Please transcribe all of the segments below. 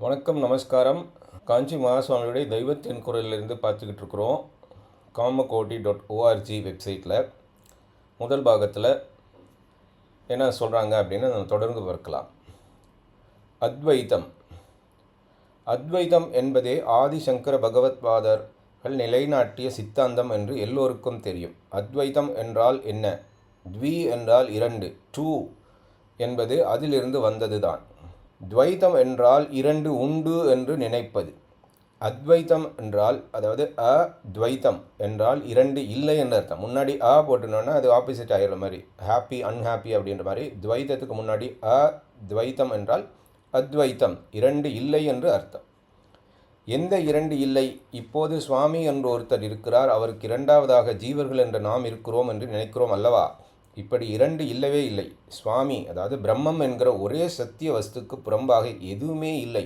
வணக்கம் நமஸ்காரம். காஞ்சி மகாசுவாமியுடைய தெய்வத்தின் குரலிலிருந்து பார்த்துக்கிட்டு இருக்கிறோம் காமகோட்டி டாட் ஓஆர்ஜி வெப்சைட்டில் முதல் பாகத்தில் என்ன சொல்கிறாங்க அப்படின்னு நம்ம தொடர்ந்து பார்க்கலாம். அத்வைதம். அத்வைதம் என்பதே ஆதிசங்கர பகவத்பாதர்கள் நிலைநாட்டிய சித்தாந்தம் என்று எல்லோருக்கும் தெரியும். அத்வைதம் என்றால் என்ன? த்வி என்றால் இரண்டு. டூ என்பது அதிலிருந்து வந்தது தான் துவைத்தம் என்றால் இரண்டு உண்டு என்று நினைப்பது. அத்வைத்தம் என்றால் அதாவது அ துவைத்தம் என்றால் இரண்டு இல்லை என்று அர்த்தம். முன்னாடி அ போட்டுனோன்னா அது ஆப்போசிட் ஆகிடுற மாதிரி. ஹாப்பி அன்ஹாப்பி அப்படின்ற மாதிரி. துவைத்தத்துக்கு முன்னாடி அ துவைத்தம் என்றால் அத்வைத்தம் இரண்டு இல்லை என்று அர்த்தம். எந்த இரண்டு இல்லை? இப்போது சுவாமி என்று ஒருத்தர் இருக்கிறார். அவருக்கு இரண்டாவதாக ஜீவர்கள் என்ற நாம் இருக்கிறோம் என்று நினைக்கிறோம் அல்லவா? இப்படி இரண்டு இல்லவே இல்லை. சுவாமி அதாவது பிரம்மம் என்கிற ஒரே சத்திய வஸ்துக்கு புறம்பாக எதுவுமே இல்லை.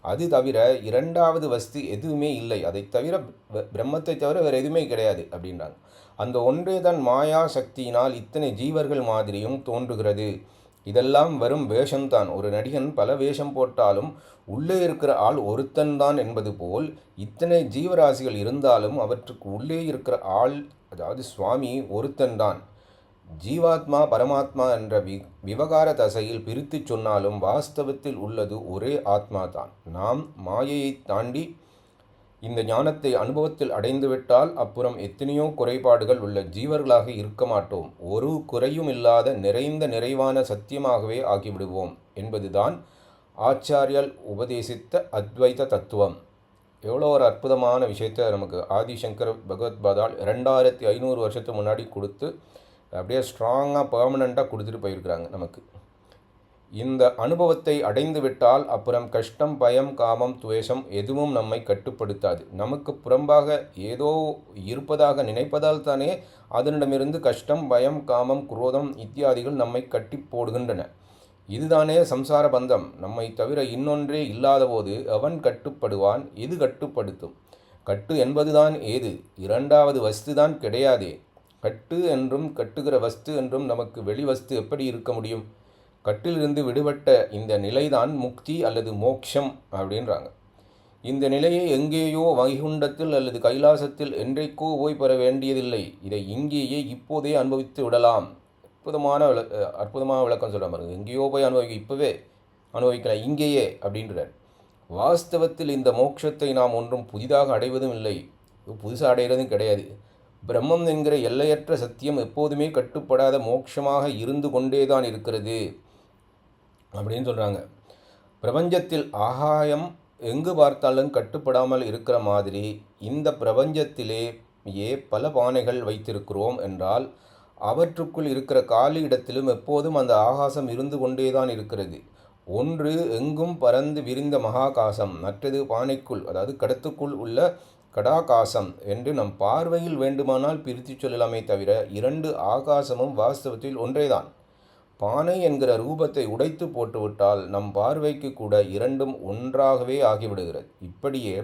அது தவிர இரண்டாவது வஸ்து எதுவுமே இல்லை. அதை தவிர ப- பிரம்மத்தை தவிர வேறு எதுவுமே கிடையாது அப்படின்றாங்க அந்த ஒன்றே தான் மாயா சக்தியினால் இத்தனை ஜீவர்கள் மாதிரியும் தோன்றுகிறது. இதெல்லாம் வெறும் வேஷம்தான் ஒரு நடிகன் பல வேஷம் போட்டாலும் உள்ளே இருக்கிற ஆள் ஒருத்தன்தான் என்பது போல் இத்தனை ஜீவராசிகள் இருந்தாலும் அவற்றுக்கு உள்ளே இருக்கிற ஆள் அதாவது சுவாமி ஒருத்தன்தான் ஜீவாத்மா பரமாத்மா என்ற வி விவகார தசையில் பிரித்துச் சொன்னாலும் வாஸ்தவத்தில் உள்ளது ஒரே ஆத்மா தான் நாம் மாயையை தாண்டி இந்த ஞானத்தை அனுபவத்தில் அடைந்துவிட்டால் அப்புறம் எத்தனையோ குறைபாடுகள் உள்ள ஜீவர்களாக இருக்க மாட்டோம். ஒரு குறையும் இல்லாத நிறைந்த நிறைவான சத்தியமாகவே ஆகிவிடுவோம் என்பதுதான் ஆச்சாரியால் உபதேசித்த அத்வைத தத்துவம். எவ்வளோ ஒரு அற்புதமான விஷயத்தை நமக்கு ஆதிசங்கர் பகவத்பாதால் இரண்டாயிரத்தி ஐநூறு வருஷத்துக்கு முன்னாடி கொடுத்து அப்படியே ஸ்ட்ராங்காக பர்மனெண்ட்டாக கொடுத்துட்டு போயிருக்கிறாங்க நமக்கு. இந்த அனுபவத்தை அடைந்து விட்டால் அப்புறம் கஷ்டம் பயம் காமம் துவேஷம் எதுவும் நம்மை கட்டுப்படுத்தாது. நமக்கு புறம்பாக ஏதோ இருப்பதாக நினைப்பதால் தானே அதனிடமிருந்து கஷ்டம் பயம் காமம் குரோதம் இத்தியாதிகள் நம்மை கட்டி போடுகின்றன. இதுதானே சம்சார பந்தம். நம்மை தவிர இன்னொன்றே இல்லாதபோது அவன் கட்டுப்படுவான் இது கட்டுப்படுத்தும்? கட்டு என்பதுதான் ஏது? இரண்டாவது வஸ்துதான் கிடையாதே. கட்டு என்றும் கட்டுகிற வஸ்து என்றும் நமக்கு வெளி வஸ்து எப்படி இருக்க முடியும்? கட்டிலிருந்து விடுபட்ட இந்த நிலைதான் முக்தி அல்லது மோக்ஷம் அப்படின்றாங்க. இந்த நிலையை எங்கேயோ வைகுண்டத்தில் அல்லது கைலாசத்தில் என்றைக்கோ போய் பெற வேண்டியதில்லை. இதை இங்கேயே இப்போதே அனுபவித்து விடலாம். அற்புதமான விள அற்புதமான விளக்கம் சொல்கிற பாருங்க. எங்கேயோ போய் அனுபவிக்க இப்போவே அனுபவிக்கலாம் இங்கேயே அப்படின்றார். வாஸ்தவத்தில் இந்த மோட்சத்தை நாம் ஒன்றும் புதிதாக அடைவதும் இல்லை. புதுசாக அடைகிறதும் கிடையாது. பிரம்மம் என்கிற எல்லையற்ற சத்தியம் எப்போதுமே கட்டுப்படாத மோட்சமாக இருந்து கொண்டே தான் இருக்கிறது அப்படின்னு சொல்கிறாங்க பிரபஞ்சத்தில் ஆகாயம் எங்கு பார்த்தாலும் கட்டுப்படாமல் இருக்கிற மாதிரி இந்த பிரபஞ்சத்திலே ஏ பல பானைகள் வைத்திருக்கிறோம் என்றால் அவற்றுக்குள் இருக்கிற காலி இடத்திலும் எப்போதும் அந்த ஆகாசம் இருந்து கொண்டே தான் இருக்கிறது. ஒன்று எங்கும் பறந்து விரிந்த மகாகாசம் மற்றது பானைக்குள் அதாவது கடத்துக்குள் உள்ள கடாகாசம் என்று நம் பார்வையில் வேண்டுமானால் பிரித்துச் சொல்லலாமே தவிர இரண்டு ஆகாசமும் வாஸ்தவத்தில் ஒன்றேதான். பானை என்கிற ரூபத்தை உடைத்து போட்டுவிட்டால் நம் பார்வைக்கு கூட இரண்டும் ஒன்றாகவே ஆகிவிடுகிறது. இப்படியே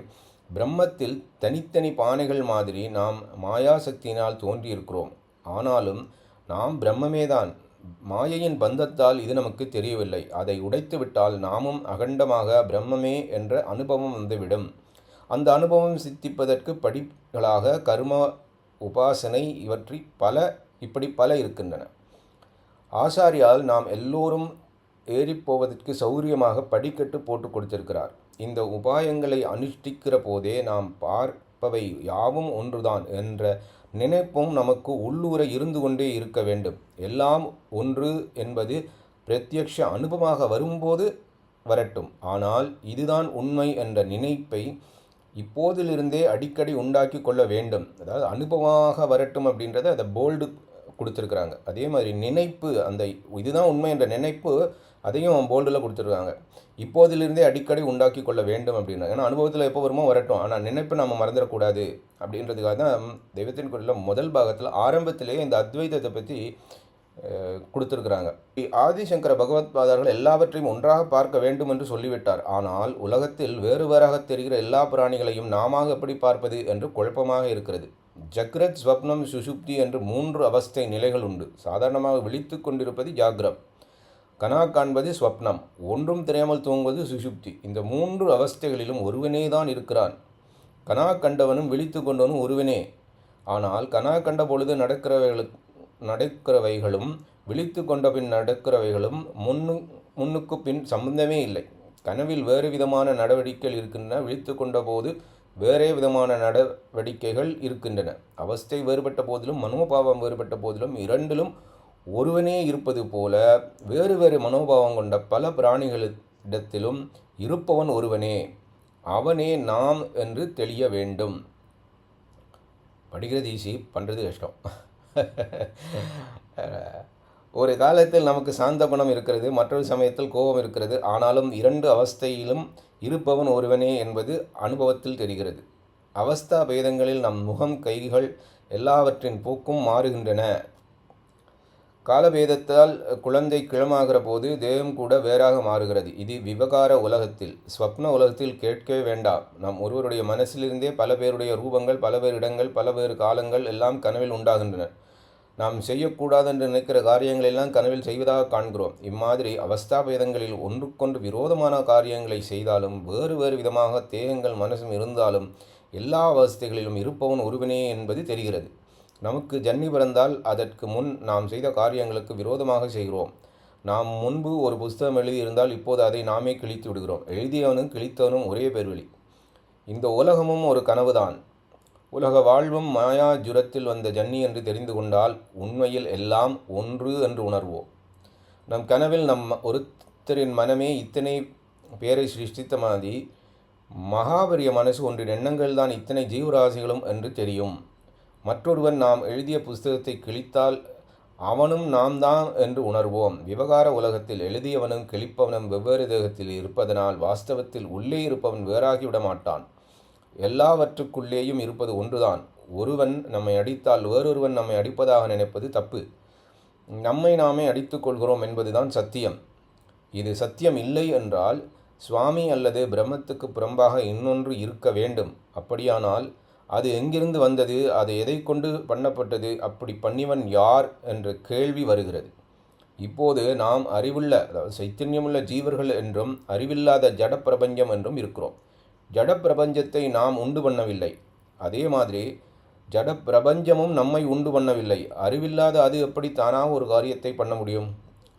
பிரம்மத்தில் தனித்தனி பானைகள் மாதிரி நாம் மாயாசக்தியினால் தோன்றியிருக்கிறோம். ஆனாலும் நாம் பிரம்மமேதான். மாயையின் பந்தத்தால் இது நமக்கு தெரியவில்லை. அதை உடைத்து விட்டால் நாமும் அகண்டமாக பிரம்மமே என்ற அனுபவம் வந்துவிடும். அந்த அனுபவம் சித்திப்பதற்கு படிகளாக கர்ம உபாசனை இவற்றி பல இப்படி பல இருக்கின்றன. ஆசாரியால் நாம் எல்லோரும் ஏறிப்போவதற்கு சௌரியமாக படிக்கட்டு போட்டு கொடுத்திருக்கிறார். இந்த உபாயங்களை அனுஷ்டிக்கிற போதே நாம் பார்ப்பவை யாவும் ஒன்றுதான் என்ற நினைப்பும் நமக்கு உள்ளூர இருந்து கொண்டே இருக்க வேண்டும். எல்லாம் ஒன்று என்பது பிரத்யக்ஷ அனுபவமாக வரும்போது வரட்டும். ஆனால் இதுதான் உண்மை என்ற நினைப்பை இப்போதிலிருந்தே அடிக்கடி உண்டாக்கி கொள்ள வேண்டும். அதாவது அனுபவமாக வரட்டும் அப்படின்றத அதை போல்டு கொடுத்துருக்குறாங்க. அதே மாதிரி நினைப்பு அந்த இதுதான் உண்மை என்ற நினைப்பு அதையும் போல்டில் கொடுத்துருக்காங்க. இப்போதிலிருந்தே அடிக்கடி உண்டாக்கி கொள்ள வேண்டும் அப்படின்னா ஏன்னா அனுபவத்தில் எப்போ வருமோ வரட்டும். ஆனால் நினைப்பு நம்ம மறந்துடக்கூடாது அப்படின்றதுக்காக தான் தெய்வத்தின் குரலில் முதல் பாகத்தில் ஆரம்பத்திலே இந்த அத்வைதத்தை பற்றி கொடுத்திருக்கிறாங்க. ஆதிசங்கர பகவத்பாதர்கள் எல்லாவற்றையும் ஒன்றாக பார்க்க வேண்டும் என்று சொல்லிவிட்டார். ஆனால் உலகத்தில் வேறு வேறாக தெரிகிற எல்லா பிராணிகளையும் நாம எப்படி பார்ப்பது என்று குழப்பமாக இருக்கிறது. ஜக்ரத் ஸ்வப்னம் சுஷுப்தி என்று மூன்று அவஸ்தை நிலைகள் உண்டு. சாதாரணமாக விழித்து கொண்டிருப்பது ஜாக்ரம். கனா காண்பது ஸ்வப்னம். ஒன்றும் தெரியாமல் தூங்குவது சுஷுப்தி இந்த மூன்று அவஸ்தைகளிலும் ஒருவனே தான் இருக்கிறான். கனா கண்டவனும் விழித்து கொண்டவனும் ஒருவனே. ஆனால் கனா கண்ட பொழுது நடக்கிறவைகளுக்கு நடக்கிறவைகளும் விழித்து கொண்ட பின் நடக்கிறவைகளும் முன்னு முன்னுக்கு பின் சம்பந்தமே இல்லை. கனவில் வேறு விதமான நடவடிக்கைகள் இருக்கின்றன. விழித்து கொண்ட போது வேறே விதமான நடவடிக்கைகள் இருக்கின்றன. அவஸ்தை வேறுபட்ட போதிலும் மனோபாவம் வேறுபட்ட போதிலும் இரண்டிலும் ஒருவனே இருப்பது போல வேறு வேறு மனோபாவம் கொண்ட பல பிராணிகளிடத்திலும் இருப்பவன் ஒருவனே. அவனே நாம் என்று தெளிய வேண்டும். படிக்கிறது ஈஸி பண்ணுறது கஷ்டம். ஒரு காலத்தில் நமக்கு சாந்த குணம் இருக்கிறது மற்றொரு சமயத்தில் கோபம் இருக்கிறது. ஆனாலும் இரண்டு அவஸ்தையிலும் இருப்பவன் ஒருவனே என்பது அனுபவத்தில் தெரிகிறது. அவஸ்தா பேதங்களில் நம் முகம் கைகள் எல்லாவற்றின் போக்கும் மாறுகின்றன. காலபேதத்தால் குழந்தை கிளமாகிற போது தேவம் கூட வேறாக மாறுகிறது. இது விவகார உலகத்தில் ஸ்வப்ன உலகத்தில் கேட்கவே வேண்டாம். நம் ஒருவருடைய மனசிலிருந்தே பல பேருடைய ரூபங்கள் பல பேர் இடங்கள் பல பேர் காலங்கள் எல்லாம் கனவில் உண்டாகின்றன. நாம் செய்யக்கூடாது என்று நினைக்கிற காரியங்களை எல்லாம் கனவில் செய்வதாக காண்கிறோம். இம்மாதிரி அவஸ்தாபேதங்களில் ஒன்றுக்கொன்று விரோதமான காரியங்களை செய்தாலும் வேறு வேறு விதமாக தேகங்கள் மனசும் இருந்தாலும் எல்லா அவஸ்தைகளிலும் இருப்பவன் ஒருவனே என்பது தெரிகிறது. நமக்கு ஜன்னி பிறந்தால் அதற்கு முன் நாம் செய்த காரியங்களுக்கு விரோதமாக செய்கிறோம். நாம் முன்பு ஒரு புஸ்தகம் எழுதியிருந்தால் இப்போது அதை நாமே கிழித்து விடுகிறோம். எழுதியவனும் கிழித்தவனும் ஒரே பெருவெளி இந்த உலகமும் ஒரு கனவுதான். உலக வாழ்வும் மாயா ஜுரத்தில் வந்த ஜன்னி என்று தெரிந்து கொண்டால் உண்மையில் எல்லாம் ஒன்று என்று உணர்வோம். நம் கனவில் நம் ஒருத்தரின் மனமே இத்தனை பேரை சிருஷ்டித்த மாதிரி மகாபரிய மனசு ஒன்றின் எண்ணங்கள் தான் இத்தனை ஜீவராசிகளும் என்று தெரியும். மற்றொருவன் நாம் எழுதிய புஸ்தகத்தை கிழித்தால் அவனும் நாம் தான் என்று உணர்வோம். விவகார உலகத்தில் எழுதியவனும் கிழிப்பவனும் வெவ்வேறு தேகத்தில் இருப்பதனால் வாஸ்தவத்தில் உள்ளே இருப்பவன் வேறாகிவிட மாட்டான் எல்லாவற்றுக்குள்ளேயும் இருப்பது ஒன்றுதான். ஒருவன் நம்மை அடித்தால் வேறொருவன் நம்மை அடிப்பதாக நினைப்பது தப்பு. நம்மை நாமே அடித்துக்கொள்கிறோம் என்பதுதான் சத்தியம். இது சத்தியம் இல்லை என்றால் சுவாமி அல்லது பிரம்மத்துக்கு புறம்பாக இன்னொன்று இருக்க வேண்டும். அப்படியானால் அது எங்கிருந்து வந்தது? அது எதை கொண்டு பண்ணப்பட்டது? அப்படி பண்ணிவன் யார்? என்ற கேள்வி வருகிறது. இப்போது நாம் அறிவுள்ள அதாவது சைத்தன்யமுள்ள ஜீவர்கள் என்றும் அறிவில்லாத ஜட பிரபஞ்சம் என்றும் இருக்கிறோம். ஜட பிரபஞ்சத்தை நாம் உண்டு பண்ணவில்லை. அதே மாதிரி ஜட பிரபஞ்சமும் நம்மை உண்டு பண்ணவில்லை. அறிவில்லாத அது எப்படி தானாக ஒரு காரியத்தை பண்ண முடியும்?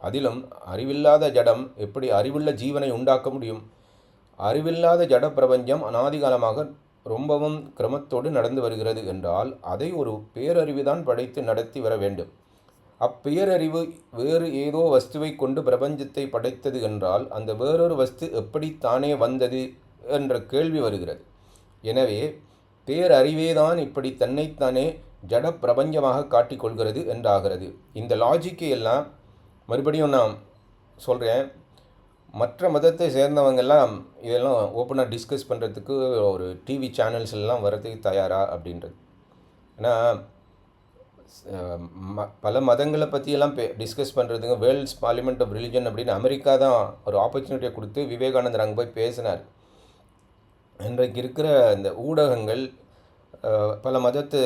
அதிலும் அறிவில்லாத ஜடம் எப்படி அறிவுள்ள ஜீவனை உண்டாக்க முடியும்? அறிவில்லாத ஜட பிரபஞ்சம் அனாதிகாலமாக ரொம்பவும் கிரமத்தோடு நடந்து வருகிறது என்றால் அதை ஒரு பேரறிவு தான் படைத்து நடத்தி வர வேண்டும். அப்பேரறிவு வேறு ஏதோ வஸ்துவை கொண்டு பிரபஞ்சத்தை படைத்தது என்றால் அந்த வேறொரு வஸ்து எப்படி தானே வந்தது? என்ற கேள்வி வருகிறது. எனவே பேரறிவேதான் இப்படி தன்னைத்தானே ஜட பிரபஞ்சமாக காட்டிக்கொள்கிறது என்றாகிறது. இந்த லாஜிக்கை எல்லாம் மறுபடியும் நான் சொல்கிறேன் மற்ற மதத்தை சேர்ந்தவங்கெல்லாம் இதெல்லாம் ஓப்பனாக டிஸ்கஸ் பண்ணுறதுக்கு ஒரு டிவி சேனல்ஸ் எல்லாம் வர்றதுக்கு தயாரா அப்படின்றது. ஏன்னா ம பல மதங்களை பற்றியெல்லாம் பே டிஸ்கஸ் பண்ணுறதுங்க வேர்ல்ட்ஸ் பார்லிமெண்ட் ஆஃப் ரிலிஜன் அப்படின்னு அமெரிக்கா தான் ஒரு ஆப்பர்ச்சுனிட்டியை கொடுத்து விவேகானந்தர் அங்கே போய் பேசினார். இன்றைக்கு இருக்கிற இந்த ஊடகங்கள் பல மதத்தை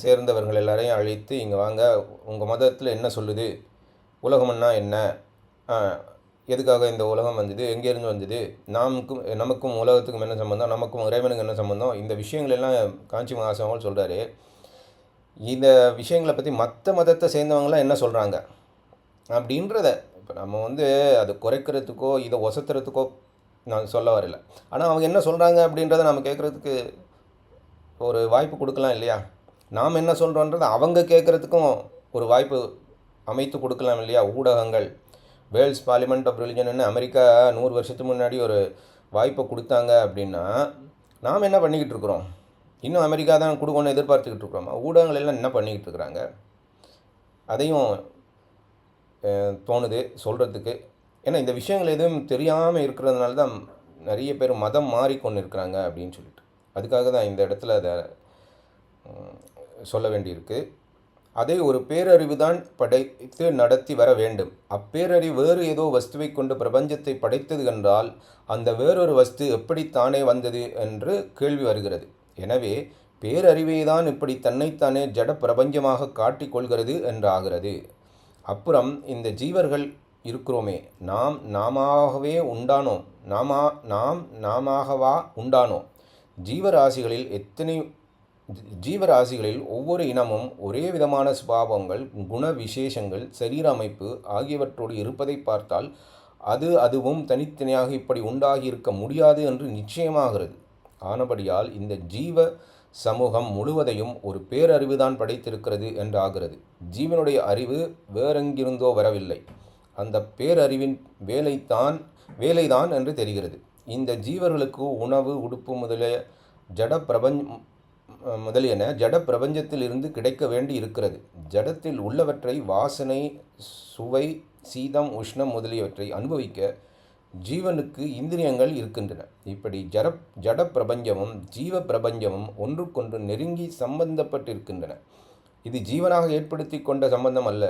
சேர்ந்தவர்கள் எல்லாரையும் அழைத்து இங்கே வாங்க உங்கள் மதத்தில் என்ன சொல்லுது? உலகம்னா என்ன? எதுக்காக இந்த உலகம் வந்தது? எங்கேருந்து வந்தது? நமக்கும் நமக்கும் உலகத்துக்கும் என்ன சம்மந்தம் நமக்கும் இறைவனுக்கு என்ன சம்மந்தம் இந்த விஷயங்கள் எல்லாம் காஞ்சி மகாசவங்கள் சொல்கிறாரு இந்த விஷயங்களை பற்றி மற்ற மதத்தை சேர்ந்தவங்களாம் என்ன சொல்கிறாங்க அப்படின்றத இப்போ நம்ம வந்து அதை குறைக்கிறதுக்கோ இதை ஒசத்துறதுக்கோ நான் சொல்ல வரல. ஆனால் அவங்க என்ன சொல்கிறாங்க அப்படின்றத நம்ம கேட்குறதுக்கு ஒரு வாய்ப்பு கொடுக்கலாம் இல்லையா? நாம் என்ன சொல்கிறோன்றது அவங்க கேட்குறதுக்கும் ஒரு வாய்ப்பு அமைத்து கொடுக்கலாம் இல்லையா? ஊடகங்கள். வேல்ஸ் பார்லிமெண்ட் ஆஃப் ரிலிஜன்னு அமெரிக்கா நூறு வருஷத்துக்கு முன்னாடி ஒரு வாய்ப்பை கொடுத்தாங்க அப்படின்னா நாம் என்ன பண்ணிக்கிட்டு இருக்கிறோம்? இன்னும் அமெரிக்கா தான் கொடுக்கணும்னு எதிர்பார்த்துக்கிட்டு இருக்கிறோம்? ஊடகங்கள் எல்லாம் என்ன பண்ணிக்கிட்டு இருக்கிறாங்க? அதையும் தோணுது சொல்கிறதுக்கு ஏன்னா இந்த விஷயங்கள் எதுவும் தெரியாமல் இருக்கிறதுனால தான் நிறைய பேர் மதம் மாறிக்கொண்டு இருக்கிறாங்க அப்படின்னு சொல்லிட்டு. அதுக்காக தான் இந்த இடத்துல அதை சொல்ல வேண்டியிருக்கு. அதை ஒரு பேரறிவு தான் படைத்து நடத்தி வர வேண்டும். அப்பேரறிவு வேறு ஏதோ வஸ்துவை கொண்டு பிரபஞ்சத்தை படைத்தது என்றால் அந்த வேறொரு வஸ்து எப்படி தானே வந்தது என்று கேள்வி வருகிறது. எனவே பேரறிவை தான் இப்படி தன்னைத்தானே ஜட பிரபஞ்சமாக காட்டிக்கொள்கிறது என்றாகிறது. அப்புறம் இந்த ஜீவர்கள் இருக்கிறோமே. நாம் நாமாகவே உண்டானோம் நாமா நாம் நாமாகவா உண்டானோம் ஜீவராசிகளில் எத்தனை ஜீவராசிகளில் ஒவ்வொரு இனமும் ஒரே விதமான சுபாவங்கள் குண விசேஷங்கள் சரீர அமைப்பு ஆகியவற்றோடு இருப்பதை பார்த்தால் அது அதுவும் தனித்தனியாக இப்படி உண்டாகி இருக்க முடியாது என்று நிச்சயமாகிறது. ஆனபடியால் இந்த ஜீவ சமூகம் முழுவதையும் ஒரு பேரறிவுதான் படைத்திருக்கிறது என்றாகிறது. ஜீவனுடைய அறிவு வேறெங்கிருந்தோ வரவில்லை. அந்த பேரறிவின் வேலைத்தான் வேலைதான் என்று தெரிகிறது. இந்த ஜீவர்களுக்கு உணவு உடுப்பு முதலிய ஜட பிரபஞ்ச முதலியன ஜட பிரபஞ்சத்திலிருந்து கிடைக்க வேண்டி இருக்கிறது. ஜடத்தில் உள்ளவற்றை வாசனை சுவை சீதம் உஷ்ணம் முதலியவற்றை அனுபவிக்க ஜீவனுக்கு இந்திரியங்கள் இருக்கின்றன. இப்படி ஜட ஜட பிரபஞ்சமும் ஜீவ பிரபஞ்சமும் ஒன்றுக்கொன்று நெருங்கி சம்பந்தப்பட்டிருக்கின்றன. இது ஜீவனாக ஏற்படுத்தி கொண்ட சம்பந்தம் அல்ல.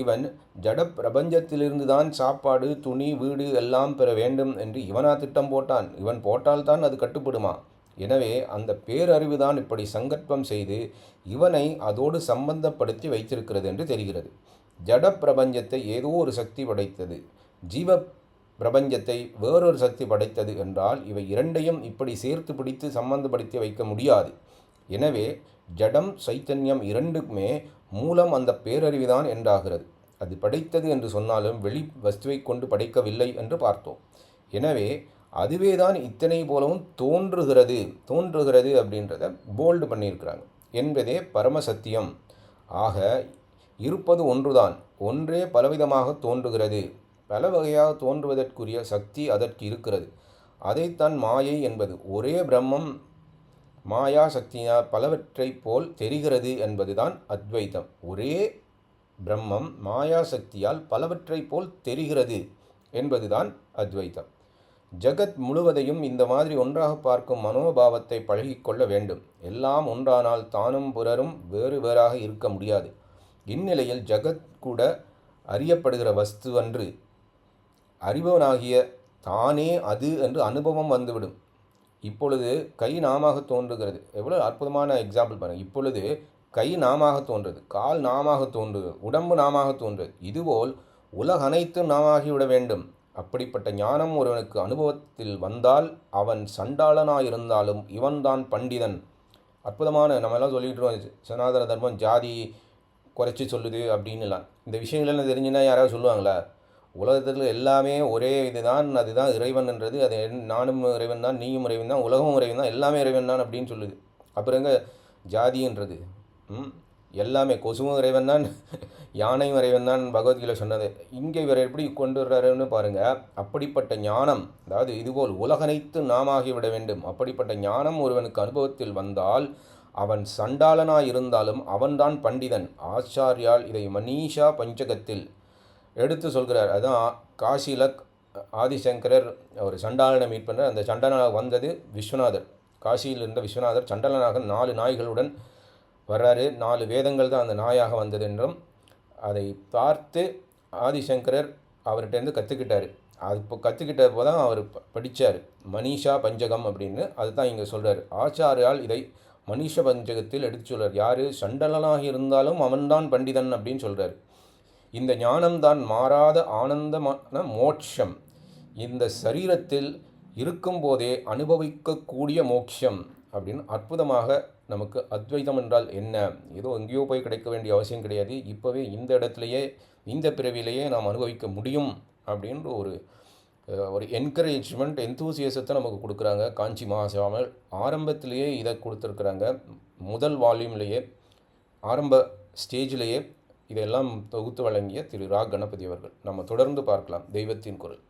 இவன் ஜட பிரபஞ்சத்திலிருந்து தான் சாப்பாடு துணி வீடு எல்லாம் பெற வேண்டும் என்று இவனா திட்டம் போட்டான். இவன் போட்டால்தான் அது கட்டுப்படுமா? எனவே அந்த பேரறிவு தான் இப்படி சங்கற்பம் செய்து இவனை அதோடு சம்பந்தப்படுத்தி வைத்திருக்கிறது என்று தெரிகிறது. ஜட பிரபஞ்சத்தை ஏதோ ஒரு சக்தி படைத்தது. ஜீவ பிரபஞ்சத்தை வேறொரு சக்தி படைத்தது என்றால் இவை இரண்டையும் இப்படி சேர்த்து பிடித்து சம்பந்தப்படுத்தி வைக்க முடியாது. எனவே ஜடம் சைத்தன்யம் இரண்டுக்குமே மூலம் அந்த பேரறிவுதான் என்றாகிறது. அது படைத்தது என்று சொன்னாலும் வெளி வஸ்துவை கொண்டு படைக்கவில்லை என்று பார்த்தோம். எனவே அதுவே தான் இத்தனை போலவும் தோன்றுகிறது தோன்றுகிறது அப்படின்றத போல்டு பண்ணியிருக்கிறாங்க. என்பதே பரமசத்தியம் ஆக இருப்பது ஒன்றுதான். ஒன்றே பலவிதமாக தோன்றுகிறது. பல வகையாக தோன்றுவதற்குரிய சக்தி அதற்கு இருக்கிறது. அதைத்தான் மாயை என்பது. ஒரே பிரம்மம் மாயா சக்தியால் பலவற்றைப் போல் தெரிகிறது என்பதுதான் அத்வைத்தம் ஒரே பிரம்மம் மாயா சக்தியால் பலவற்றைப் போல் தெரிகிறது என்பதுதான் அத்வைத்தம் ஜகத் முழுவதையும் இந்த மாதிரி ஒன்றாக பார்க்கும் மனோபாவத்தை பழகிக்கொள்ள வேண்டும். எல்லாம் ஒன்றானால் தானும் பிறரும் வேறு வேறாக இருக்க முடியாது. இந்நிலையில் ஜகத் கூட அறியப்படுகிற வஸ்து அன்று அறிபவனாகிய தானே அது என்று அனுபவம் வந்துவிடும். இப்பொழுது கை நாமாக தோன்றுகிறது. எவ்வளோ அற்புதமான எக்ஸாம்பிள் பாருங்கள் இப்பொழுது கை நாமாக தோன்றுது. கால் நாமாக தோன்றுது. உடம்பு நாமாக தோன்றுது. இதுபோல் உலக அனைத்தும் நாமாகிவிட வேண்டும். அப்படிப்பட்ட ஞானம் ஒருவனுக்கு அனுபவத்தில் வந்தால் அவன் சண்டாளனாயிருந்தாலும் இவன்தான் பண்டிதன். அற்புதமான நம்ம எல்லாம் சொல்லிட்டு சனாதன தர்மம் ஜாதி குறைச்சி சொல்லுது அப்படின்னுலாம் இந்த விஷயங்கள்லாம் தெரிஞ்சுன்னா யாராவது சொல்லுவாங்களா? உலகத்தில் எல்லாமே ஒரே இதுதான் அதுதான் இறைவன்ன்றது அது நானும் இறைவன் தான் நீயும் இறைவன் தான் உலகமும் இறைவன் தான் எல்லாமே இறைவன் தான் அப்படின்னு சொல்லுது. அப்புறம் எங்க ஜாதின்றது ம்? எல்லாமே கொசுவும் இறைவன் தான் யானையும் இறைவன் தான் பகவத்கீதை சொன்னது. இங்கே இவர் எப்படி கொண்டு வர்றாருன்னு பாருங்கள் அப்படிப்பட்ட ஞானம் அதாவது இதுபோல் உலகனைத்து நாமாகி விட வேண்டும். அப்படிப்பட்ட ஞானம் ஒருவனுக்கு அனுபவத்தில் வந்தால் அவன் சண்டாளனாய் இருந்தாலும் அவன்தான் பண்டிதன். ஆச்சாரியால் இதை மனிஷா பஞ்சகத்தில் எடுத்து சொல்கிறார். அதுதான் காசியில் ஆதிசங்கரர் ஒரு சண்டாளனை மீட் பண்ணுற அந்த சண்டாளனாக வந்தது விஸ்வநாதர். காசியில் இருந்த விஸ்வநாதர் சண்டாளனாக நாலு நாய்களுடன் வர்றாரு. நாலு வேதங்கள் தான் அந்த நாயாக வந்தது என்றும் அதை பார்த்து ஆதிசங்கரர் அவர்கிட்டேருந்து கற்றுக்கிட்டார் அது இப்போ கற்றுக்கிட்டப்போ தான் அவர் படித்தார் மனிஷா பஞ்சகம் அப்படின்னு அதுதான் இங்கே சொல்கிறார் ஆச்சாரியால் இதை மனிஷ பஞ்சகத்தில் எடுத்து சொல்கிறார் யார்? சண்டலனாக இருந்தாலும் அவன்தான் பண்டிதன் அப்படின்னு சொல்கிறார் இந்த ஞானம்தான் மாறாத ஆனந்தமான மோட்சம். இந்த சரீரத்தில் இருக்கும்போதே அனுபவிக்கக்கூடிய மோட்சம் அப்படின்னு அற்புதமாக நமக்கு அத்வைதம் என்றால் என்ன? ஏதோ எங்கேயோ போய் கிடைக்க வேண்டிய அவசியம் கிடையாது. இப்போவே இந்த இடத்துலையே இந்த பிறவிலேயே நாம் அனுபவிக்க முடியும் அப்படின்ற ஒரு ஒரு என்கரேஜ்மெண்ட் எந்தூசியசத்தை நமக்கு கொடுக்குறாங்க. காஞ்சி மகாசிவாமல் ஆரம்பத்திலேயே இதை கொடுத்துருக்குறாங்க. முதல் வால்யூம்லேயே ஆரம்ப ஸ்டேஜிலேயே இதெல்லாம் தொகுத்து வழங்கிய திரு ரா. கணபதி அவர்கள். நம்ம தொடர்ந்து பார்க்கலாம். தெய்வத்தின் குரல்.